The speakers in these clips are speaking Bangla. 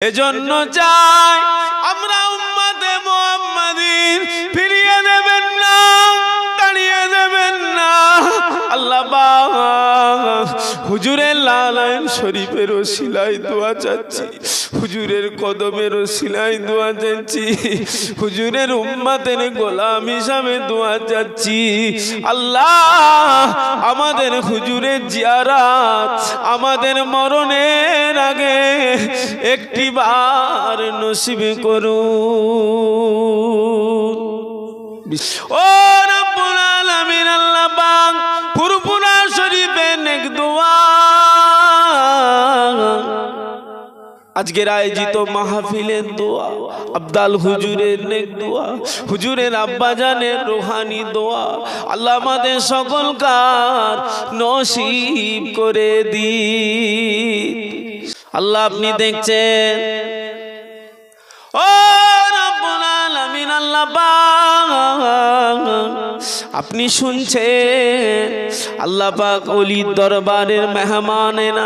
এজন্য যাই আমরা হুজুরের লালায়ন শরীফের ওসিলাই দোয়া চাচ্ছি। হুজুরের কদমের ওসিলাই দোয়া চাচ্ছি। হুজুরের উম্মাতের গোলাম হিসাবে দোয়া চাচ্ছি। আল্লাহ, আমাদের হুজুরের জিয়ারাত, আমাদের মরণের আগে একটি বার নসিব করুন। ও রব্বুল আলামিন, আল্লাহ দোয়া। আজকের আয়োজিত মাহফিলের দোয়া হুজুরের নেক দোয়া, হুজুরের রোহানি দোয়া, আল্লাহ আমাদের সকলকার নসিব করে দি আল্লাহ আপনি দেখছেন, ও রব্বুল আলামিন, আল্লাহ আপনি শুনছেন? আল্লাহ পাক অলির দরবারের মেহমানের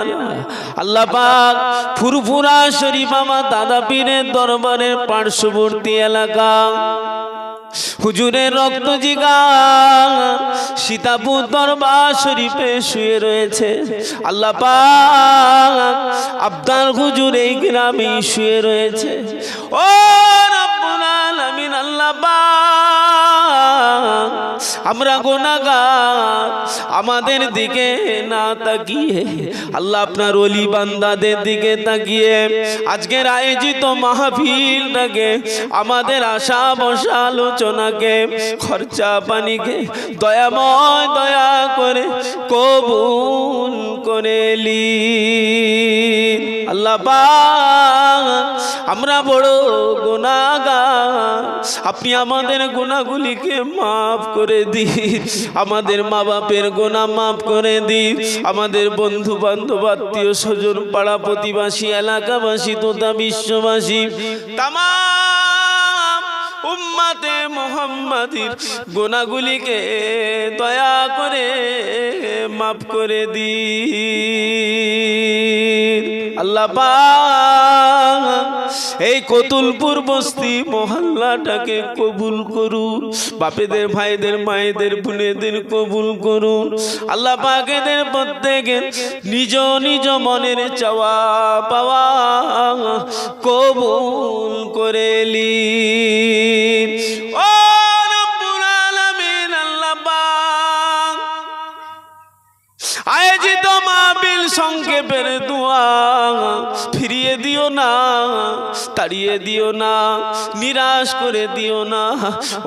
আল্লাহ পাক ফুরফুরা শরীফ আমার দাদা পীরের দরবারের পার্শ্ববর্তী এলাকা। হুজুরের রক্ত জিগার সীতাপুর দরবার শরীফে শুয়ে রয়েছে। আল্লাহ পাক আব্দাল হুজুর এই গ্রামে শুয়ে রয়েছে। ও রব্বুল আলামিন, আল্লাহ পাক আমরা গোনাগার আমাদের দিকে না তাকিয়ে, আল্লাহ আপনার অলি বান্দাদের দিকে তাকিয়ে, আজকের আয়োজিত মাহফিলটাকে আমাদের আশা বসা আলোচনাকে, খরচা পানিকে দয়াময় দয়া করে কবুল করে লি আল্লাহ আমরা বড় গুনাহগার। আপনি আমাদের গুনাহগুলিকে মাফ করে দিন। আমাদের মা বাপের গোনা মাফ করে দিন। আমাদের বন্ধু বান্ধব আত্মীয় স্বজন পাড়া প্রতিবাসী এলাকাবাসী, তথা বিশ্ববাসী। তামাম উম্মাতে মোহাম্মদির গুনাহগুলিকে দয়া করে মাফ করে দি আল্লাহ এই কতুলপুর বস্তি মহল্লাটাকে কবুল করুন। বাপেদের, ভাইদের, মায়েদের, বোনেদের কবুল করুন। আল্লাহ পাকেদের প্রত্যেকে নিজ নিজ মনের চাওয়া পাওয়া কবুল করে লিন না, তাড়িয়ে দিও না, নিরাশ করে দিও না।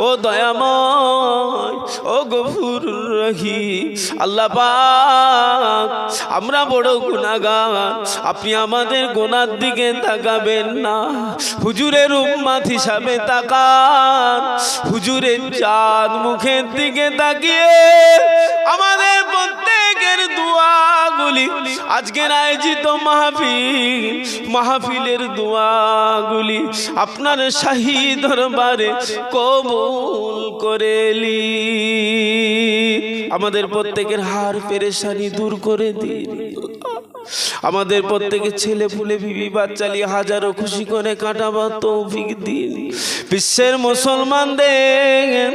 ও দয়াময়, ও গফুর রহি আল্লাহ আমরা বড় গুনাগার আপনি আমাদের গোনার দিকে তাকাবেন না। হুজুরের উম্মাত হিসাবে তাকান। হুজুরের চাঁদ মুখের দিকে তাকিয়ে আমাদের দোয়াগুলি আজকের আয়োজিত মাহফিল, মাহফিলের দোয়াগুলি আপনার শাহী দরবারে কবুল করেলি আমাদের প্রত্যেকের হার পেরেশানি দূর করে দিন। আমাদের প্রত্যেকের ছেলে ফুলে বিবি বাচ্চালি হাজারো খুশি করে কাটাবার তৌফিক দিন। বিশ্বের মুসলমানদের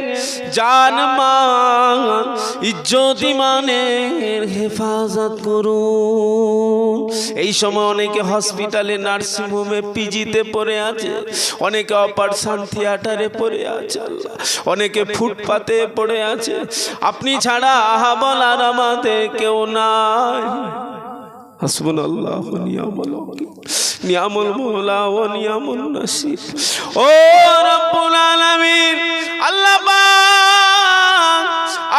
জান মান, ইজ্জত ইমানের হেফাজত করুন। এই সময় অনেকে হসপিটালে নার্সিং হোমে পিজিতে পড়ে আছে, অনেকে অপারেশন থিয়েটারে পড়ে আছে অনেকে ফুটপাতে পড়ে আছে। আপনি ছাড়া আহা বলার আমাদের কেউ নাই। হাসবুল আল্লাহ নিয়ামল নিয়ামল মৌলা ও নিয়ামল নাসির। ও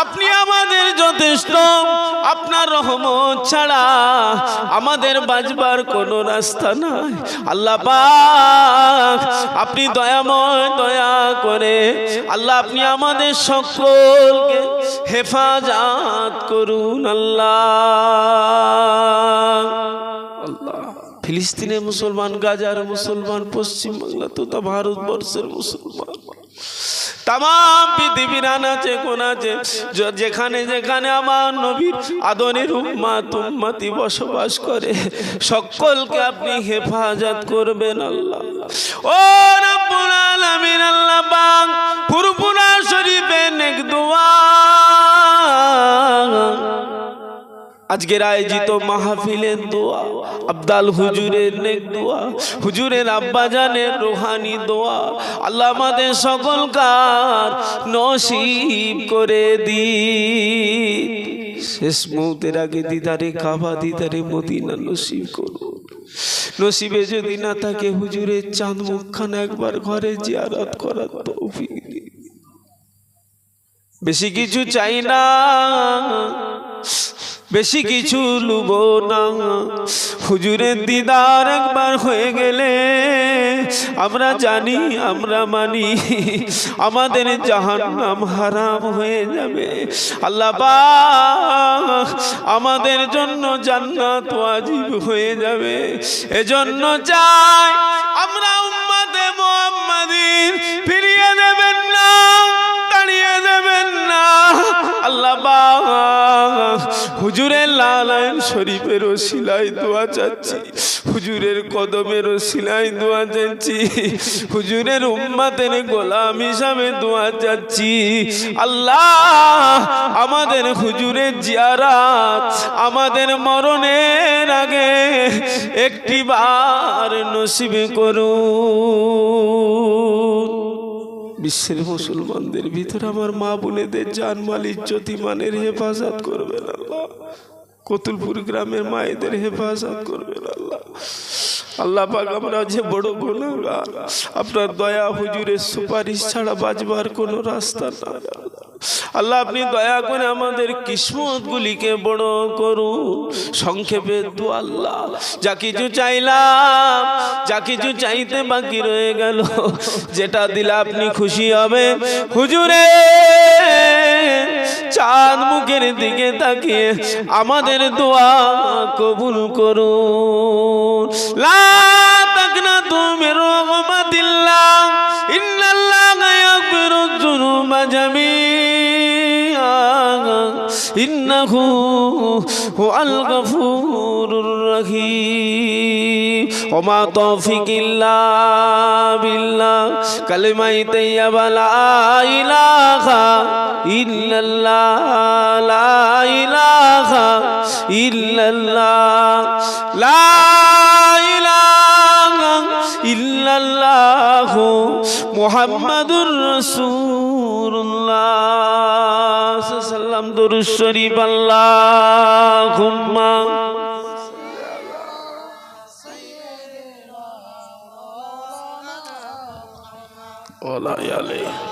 আপনি আমাদের যথেষ্ট। আপনার রহমত ছাড়া আমাদের বাজবার কোনো রাস্তা নাই। আল্লাহ আপনি দয়াময় দয়া করে আল্লাহ, আপনি আমাদের সকলকে হেফাজত করুন, আল্লাহ। আল্লাহ। মুসলমান, গাজার মুসলমান পশ্চিমবাংলা তথা ভারতবর্ষের মুসলমান। তাম পৃথিবীর আনাচে কোন আছে যেখানে যেখানে আমার নবীর আদনের উম্মা তুম্মাতি বসবাস করে, সকলকে আপনি হেফাজত করবেন আল্লাহ। ও রব্বুল আলামিন, আল্লাহ আজকের আয়োজিত মাহফিলের দোয়া আবদাল হুজুরের নেক দোয়া হুজুরের আব্বাজানের রোহানি দোয়া আল্লাহ আমাদের সকল কার নসিব করে দি শেষ মুহূর্তের আগে দিদারে কাবা দিদারে মদিনা নসিব করুন। নসিবে যদি না থাকে হুজুরের চাঁদ মুখখানা একবার ঘরে জিয়ারত করার তৌফিক দিন। বেশি কিছু চাই না। বেশি কিছু লুব না। হুজুরের দিদার একবার হয়ে গেলে আমরা জানি আমরা মানি। আমাদের জাহান নাম হারাম হয়ে যাবে। আল্লাহ আমাদের জন্য জান্নাত ওয়াজিব হয়ে যাবে। এজন্য চাই হুজুরের লালায়ন শরীফের সিলাই দোয়া চাচ্ছি। হুজুরের কদমের সিলাই দোয়া চাচ্ছি। হুজুরের উম্মাতের গোলাম হিসাবে দোয়া চাচ্ছি। আল্লাহ, আমাদের হুজুরের জিয়ারাত, আমাদের মরণের আগে একটি বার নসিবে করুন। বিশ্বের মুসলমানদের ভিতরে আমার মা বোনেদের জানমাল ইজ্জত মানের হেফাজত করবেন আল্লাহ। কতুলপুর গ্রামের মায়েদের হেফাজত করবেন আল্লাহ। আল্লাহ পাক আমরা যে বড় গুণাগার আপনার দয়া হুজুরের সুপারিশ ছাড়া বাজবার কোনো রাস্তা না আল্লাহ আপনি দয়া করে আমাদের কিসমত গুলিকে বড় করুন। সংক্ষেপে দু আল্লাহ। যা কিছু চাইলাম, যা কিছু চাইতে বাকি রয়ে গেল, যেটা দিলে আপনি খুশি হবে হুজুরে, চাঁদ মুখের দিকে তাকিয়ে আমাদের দোয়া কবুল করুন। লা তাকনা তুমি রহমাতিল্লাহ, ইন্নাল্লাহ ইয়াগফিরু যুনুবা জামিআ ইন্নাহু হুয়াল গফুরুর রহিম। ওমা তৌফিক ইল্লা বিল্লাহ, কালিমাই তাইয়্যিবা, লা ইলাহা ইল্লাল্লাহ, লা ইলাহা ইল্লাল্লাহ, লা ইলাহা ইল্লাল্লাহ মুহাম্মাদুর রাসূলুল্লাহ দরুদ শরীফ আল্লাহুম্মা। ওয়া লা ইলাহা